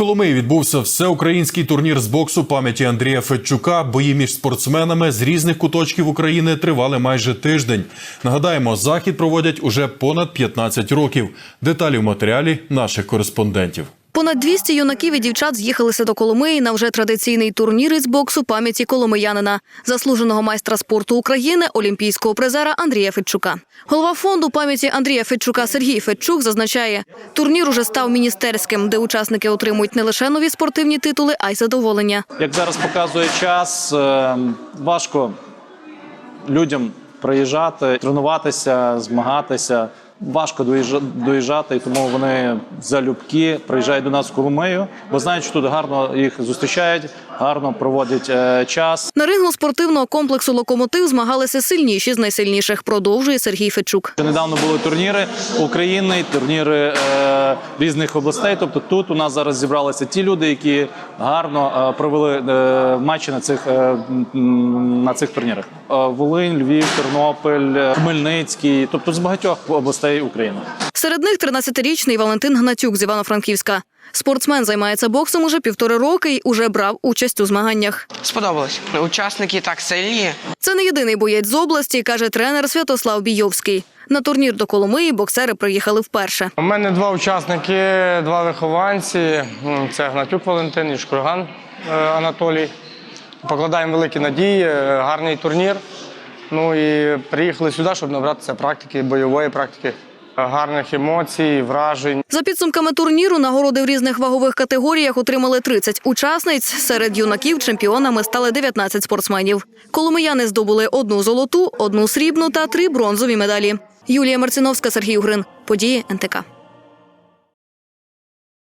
Коломиї відбувся всеукраїнський турнір з боксу пам'яті Андрія Федчука. Бої між спортсменами з різних куточків України тривали майже тиждень. Нагадаємо, захід проводять уже понад 15 років. Деталі в матеріалі наших кореспондентів. Понад 200 юнаків і дівчат з'їхалися до Коломиї на вже традиційний турнір із боксу пам'яті коломиянина, заслуженого майстра спорту України, олімпійського призера Андрія Федчука. Голова фонду пам'яті Андрія Федчука Сергій Федчук зазначає, турнір уже став міністерським, де учасники отримують не лише нові спортивні титули, а й задоволення. Як зараз показує час, е, важко людям приїжджати, тренуватися, змагатися. Важко доїжджа- доїжджати, і тому вони залюбки приїжджають до нас в Коломию, бо знають, що тут гарно їх зустрічають, гарно проводять е, час. На рингу спортивного комплексу Локомотив змагалися сильніші з найсильніших. Продовжує Сергій Федчук. Недавно були турніри України, турніри е, різних областей. Тобто тут у нас зараз зібралися ті люди, які гарно е, провели е, матчі на цих, на цих турнірах. Волинь, Львів, Тернопіль, Хмельницький, тобто з багатьох областей України. Серед них 13-річний Валентин Гнатюк з Івано-Франківська. Спортсмен займається боксом уже півтори роки і уже брав участь у змаганнях. Сподобалось. Учасники так сильні. Це не єдиний боєць з області, каже тренер Святослав Бійовський. На турнір до Коломиї боксери приїхали вперше. У мене два учасники, два вихованці. Це Гнатюк Валентин і Шкурган е, Анатолій. Покладаємо великі надії, е, гарний турнір. Ну і приїхали сюди, щоб набратися практики, бойової практики, гарних емоцій, вражень. За підсумками турніру нагороди в різних вагових категоріях отримали 30 учасниць. Серед юнаків чемпіонами стали 19 спортсменів. Коломияни здобули одну золоту, одну срібну та три бронзові медалі. Юлія Марциновська, Сергій Угрин. Події НТК.